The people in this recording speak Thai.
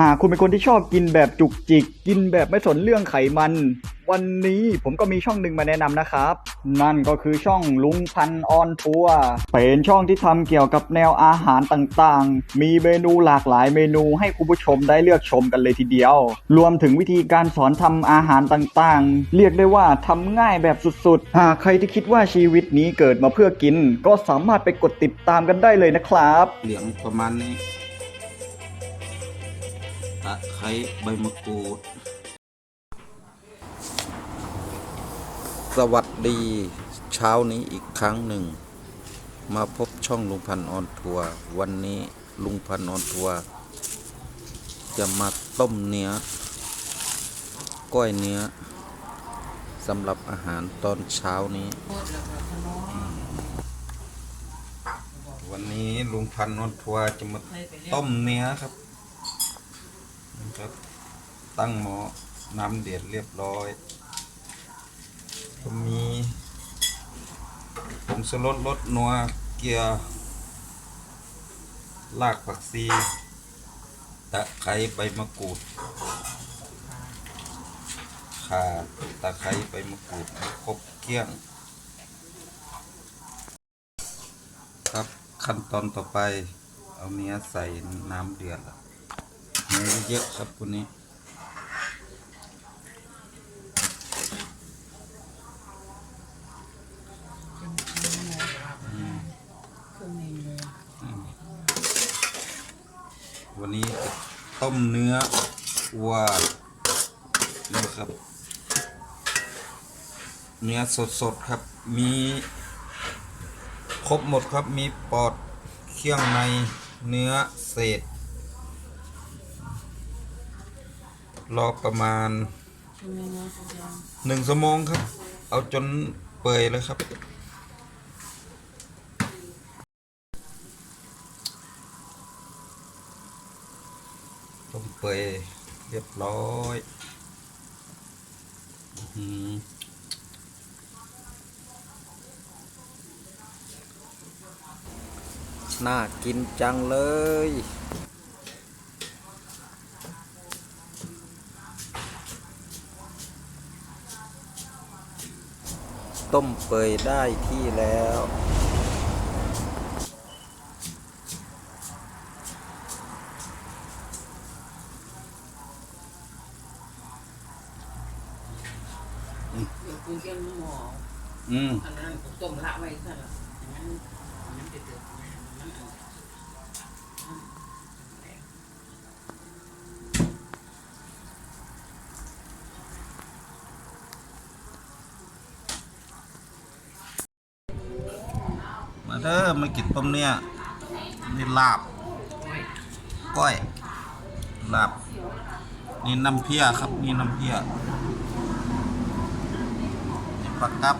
หากคุณเป็นคนที่ชอบกินแบบจุกจิก กินแบบไม่สนเรื่องไขมัน วันนี้ผมก็มีช่องหนึ่งมาแนะนำนะครับ นั่นก็คือช่องลุงพันออนทัวร์เป็นช่องที่ทำเกี่ยวกับแนวอาหารต่างๆ มีเมนูหลากหลายเมนูให้คุณผู้ชมได้เลือกชมกันเลยทีเดียว รวมถึงวิธีการสอนทำอาหารต่างๆ เรียกได้ว่าทำง่ายแบบสุดๆ หากใครที่คิดว่าชีวิตนี้เกิดมาเพื่อกิน ก็สามารถไปกดติดตามกันได้เลยนะครับ เหลืองประมาณนี้ ตะไคร้ใบมะกรูด สวัสดีเช้านี้อีกครั้งหนึ่ง มาพบช่องลุงพันธ์ออนทัวร์วันนี้ลุงพันธ์ออนทัวร์จะมาต้มเนื้อก้อยเนื้อสำหรับอาหารตอนเช้านี้ วันนี้ลุงพันธ์ออนทัวร์จะมาต้มเนื้อครับ ครับ ตั้งหม้อน้ำเดือดเรียบร้อยก็มีผงสลดรสนัวเกียร์รากผักชีตะไคร้ใบมะกรูดข่าตะไคร้ใบมะกรูดครบเกลี้ยง ครับขั้นตอนต่อไป เอาเนื้อใส่น้ำเดือด เนื้อเยอะครับคนนี้วันนี้ต้มเนื้อวัวนะครับ เนื้อสดๆครับ มีครบหมดครับ มีปอดเครื่องในเนื้อเศษ รอประมาณหนึ่งชั่วโมงครับ เอาจนเปื่อยเลยครับ ต้มเปื่อยเรียบร้อยหือน่ากินจังเลย ต้มเปื่อยได้ที่แล้วเดี๋ยวคุณเกี่ยวหม้ออืม อันนั้นผมต้มละไว้ซะละอย่างนั้นอันนั้นเดือดๆนะอันนั้นอัน มา เด้อมากินต้มเนี่ยนี่ลาบก้อยลาบนี่น้ำเพียครับ นี่น้ำเพียนี่ปลากับ